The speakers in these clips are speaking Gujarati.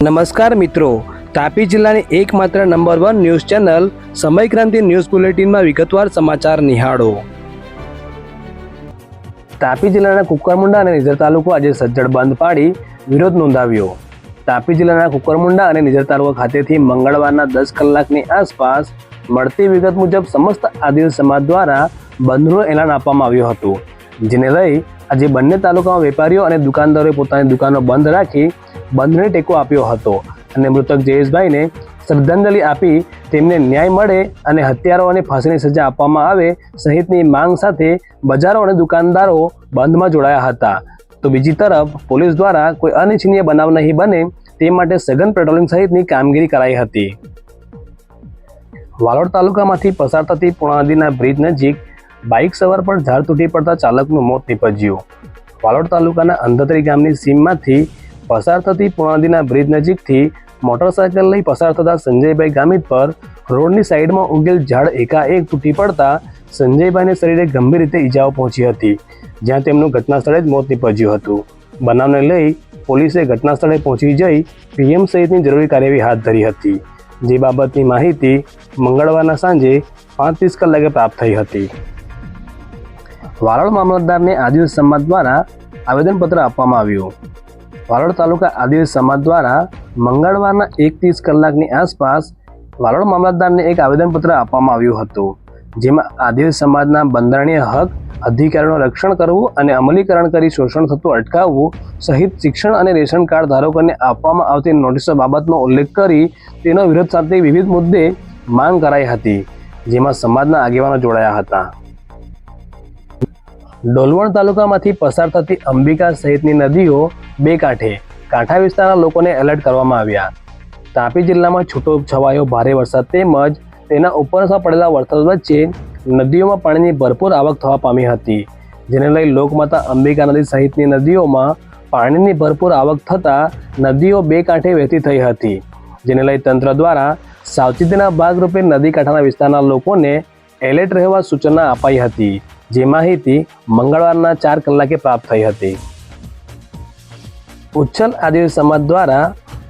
નમસ્કાર મિત્રો, તાપી જિલ્લાની એકમાત્ર નંબર વન ન્યૂઝ ચેનલ સમય ક્રાંતિ ન્યૂઝ બુલેટિનમાં વિગતવાર સમાચાર નિહાળો. તાપી જિલ્લાના કુકરમુંડા અને નિઝર તાલુકો આજે સજ્જડ બંધ પાડી વિરોધ નોંધાવ્યો. તાપી જિલ્લાના કુકરમુંડા અને નિઝર તાલુકા ખાતેથી મંગળવારના દસ કલાકની આસપાસ મળતી વિગત મુજબ સમસ્ત આદિલ સમાજ દ્વારા બંધનું એલાન આપવામાં આવ્યું હતું. જેને લઈ આજે બંને તાલુકામાં વેપારીઓ અને દુકાનદારોએ પોતાની દુકાનો બંધ રાખી બંધને ટેકો આપ્યો હતો અને મૃતક જયેશભાઈને શ્રદ્ધાંજલિ આપી તેમને ન્યાય મળે અને હત્યારો અને ફાંસીની સજા આપવામાં આવે સહિતની માંગ સાથે બજારો અને દુકાનદારો બંધમાં જોડાયા હતા. તો બીજી તરફ પોલીસ દ્વારા કોઈ અનિચ્છનીય બનાવ નહીં બને તે માટે સઘન પેટ્રોલિંગ સહિતની કામગીરી કરાઈ હતી. વાલોડ તાલુકામાંથી પસાર થતી પૂર્ણા નદીના બ્રિજ નજીક બાઇક સવાર પર ઝાડ તૂટી પડતા ચાલકનું મોત નીપજ્યું. વાલોડ તાલુકાના અંધતરી ગામની સીમમાંથી પસાર થતી પુણાદીના બ્રિજ નજીકથી મોટરસાયકલ લઈ પસાર થતા સંજયભાઈ ગામિત પર રોડની સાઈડમાં ઉગેલ ઝાડ એકાએક તૂટી પડતા સંજયભાઈને શરીરે ગંભીર રીતે ઈજાઓ પહોંચી હતી, જ્યાં તેમનું ઘટના સ્થળે જ મોત નીપજ્યું હતું. બનાવને લઈ પોલીસે ઘટના સ્થળે પહોંચી જઈ પીએમ સહિતની જરૂરી કાર્યવાહી હાથ ધરી હતી. જે બાબતની માહિતી મંગળવારના સાંજે પાંચ ત્રીસ કલાકે પ્રાપ્ત થઈ હતી. વારળ મામલતદારને આદિવાસી સમાજ દ્વારા આવેદનપત્ર આપવામાં આવ્યું. વાલોડ તાલુકા આદિવાસી સમાજ દ્વારા મંગળવારના એક ત્રીસ કલાકની આસપાસ વાલોડ મામલતદારને એક આવેદનપત્ર આપવામાં આવ્યું હતું, જેમાં આદિવાસી સમાજના બંધારણીય હક, અધિકારોનું રક્ષણ કરવું અને અમલીકરણ કરી શોષણ થતું અટકાવવું સહિત શિક્ષણ અને રેશન કાર્ડ ધારકોને આપવામાં આવતી નોટિસો બાબતનો ઉલ્લેખ કરી તેનો વિરોધ સાથે વિવિધ મુદ્દે માંગ કરાઈ હતી, જેમાં સમાજના આગેવાનો જોડાયા હતા. ડોલવણ તાલુકામાંથી પસાર થતી અંબિકા સહિતની નદીઓ બે કાંઠે કાંઠા વિસ્તારના લોકોને એલર્ટ કરવામાં આવ્યા. તાપી જિલ્લામાં છૂટો છવાયો ભારે વરસાદ તેમજ તેના ઉપરસા પડેલા વરસાદ વચ્ચે નદીઓમાં પાણીની ભરપૂર આવક થવા પામી હતી, જેને લઈ લોકમાતા અંબિકા નદી સહિતની નદીઓમાં પાણીની ભરપૂર આવક થતાં નદીઓ બે કાંઠે વહેતી થઈ હતી, જેને લઈ તંત્ર દ્વારા સાવચેતીના ભાગરૂપે નદી કાંઠાના વિસ્તારના લોકોને એલર્ટ રહેવા સૂચના અપાઈ હતી. જે માહિતી મંગળવારના ચાર કલાકે પ્રાપ્ત થઈ હતી. ઉચ્છલ આદિવાસી સમાજ દ્વારા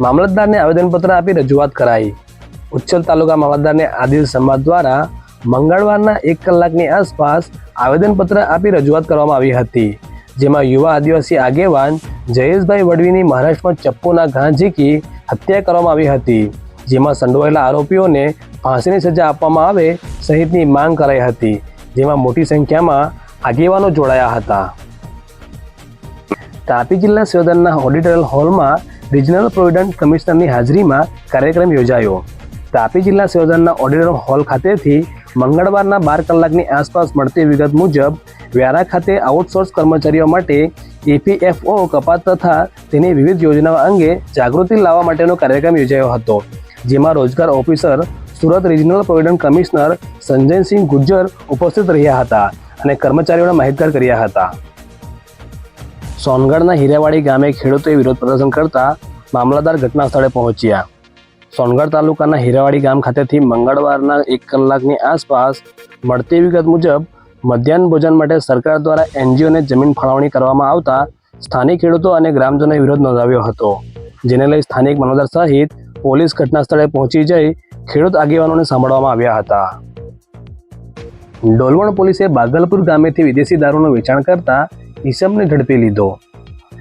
મામલતદારને આવેદનપત્ર આપી રજૂઆત કરાઈ. ઉચ્છલ તાલુકા મામલતદારને આદિવાસી સમાજ દ્વારા મંગળવારના એક કલાકની આસપાસ આવેદનપત્ર આપી રજૂઆત કરવામાં આવી હતી. જેમાં યુવા આદિવાસી આગેવાન જયેશભાઈ વડવીની મહારાષ્ટ્રમાં ચપ્પુના ઘા ઝીકી હત્યા કરવામાં આવી હતી, જેમાં સંડોવાયેલા આરોપીઓને ફાંસીની સજા આપવામાં આવે સહિતની માંગ કરાઈ હતી. જેમાં મોટી સંખ્યામાં આગેવાનો જોડાયા હતા. તાપી જિલ્લા સંશોધનના ઓડિટોરિયલ હોલમાં રિજનલ પ્રોવિડન્ટ કમિશનરની હાજરીમાં કાર્યક્રમ યોજાયો. તાપી જિલ્લા સંશોધનના ઓડિટોરિયલ હોલ ખાતેથી મંગળવારના બાર કલાકની આસપાસ મળતી વિગત મુજબ, વ્યારા ખાતે આઉટસોર્સ કર્મચારીઓ માટે ઇપીએફઓ કપાત તથા તેની વિવિધ યોજનાઓ અંગે જાગૃતિ લાવવા માટેનો કાર્યક્રમ યોજાયો હતો, જેમાં રોજગાર officer Surat regional provident commissioner Sanjaysinh Gujjar ઉપસ્થિત રહ્યા હતા અને કર્મચારીઓને માહિતગાર કર્યા હતા. સોનગઢના હીરાવાડી ગામે ખેડૂતોએ વિરોધ પ્રદર્શન કરતા મામલતદાર ઘટના સ્થળે પહોંચ્યા. સોનગઢ તાલુકાના હીરાવાડી ગામ ખાતેથી મંગળવારના એક કલાકની આસપાસ મળતી વિગત મુજબ મધ્યાહન ભોજન માટે સરકાર દ્વારા એનજીઓને જમીન ફાળવણી કરવામાં આવતા સ્થાનિક ખેડૂતો અને ગ્રામજનોએ વિરોધ નોંધાવ્યો હતો, જેને લઈ સ્થાનિક મામલતદાર સહિત પોલીસ ઘટના સ્થળે પહોંચી જઈ ખેડૂત આગેવાનોને સાંભળવામાં આવ્યા હતા. ડોલવણ પોલીસે બાગલપુર ગામેથી વિદેશી દારૂનું વેચાણ કરતા ઈસમને ઝડપી લીધો.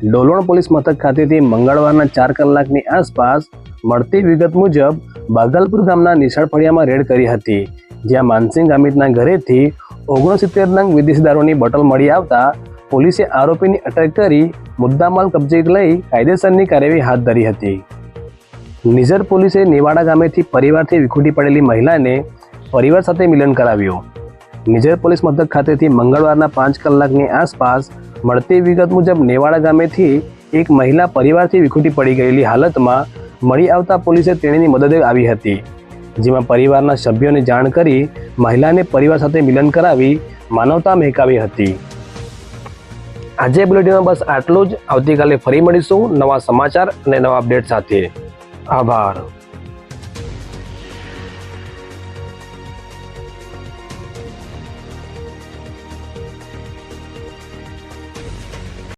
ડોલવણ પોલીસ મથક ખાતેથી મંગળવારના ચાર કલાકની આસપાસ મળતી વિગત મુજબ બાગલપુર ગામના નિશાળ ફળિયામાં રેડ કરી હતી. જ્યાં માનસિંહ ગામિતના ઘરેથી ઓગણસિત્તેર નંગ વિદેશી દારૂની બોટલ મળી આવતા પોલીસે આરોપીની અટક કરી મુદ્દામાલ કબજે લઈ કાયદેસરની કાર્યવાહી હાથ ધરી હતી. નિઝર પોલીસે નિવાડા ગામેથી પરિવારથી વિખૂટી પડેલી મહિલાને પરિવાર સાથે મિલન કરાવ્યું. નિઝર પોલીસ મથક ખાતેથી મંગળવારના પાંચ કલાકની આસપાસ મળતી વિગત મુજબ નેવાડા ગામેથી એક મહિલા પરિવારથી વિખૂટી પડી ગયેલી હાલતમાં મળી આવતા પોલીસે તેણીની મદદે આવી હતી, જેમાં પરિવારના સભ્યોને જાણ કરી મહિલાને પરિવાર સાથે મિલન કરાવી માનવતા મહેકાવી હતી. આજે બુલેટિનમાં બસ આટલું જ. આવતીકાલે ફરી મળીશું નવા સમાચાર અને નવા અપડેટ સાથે. આભાર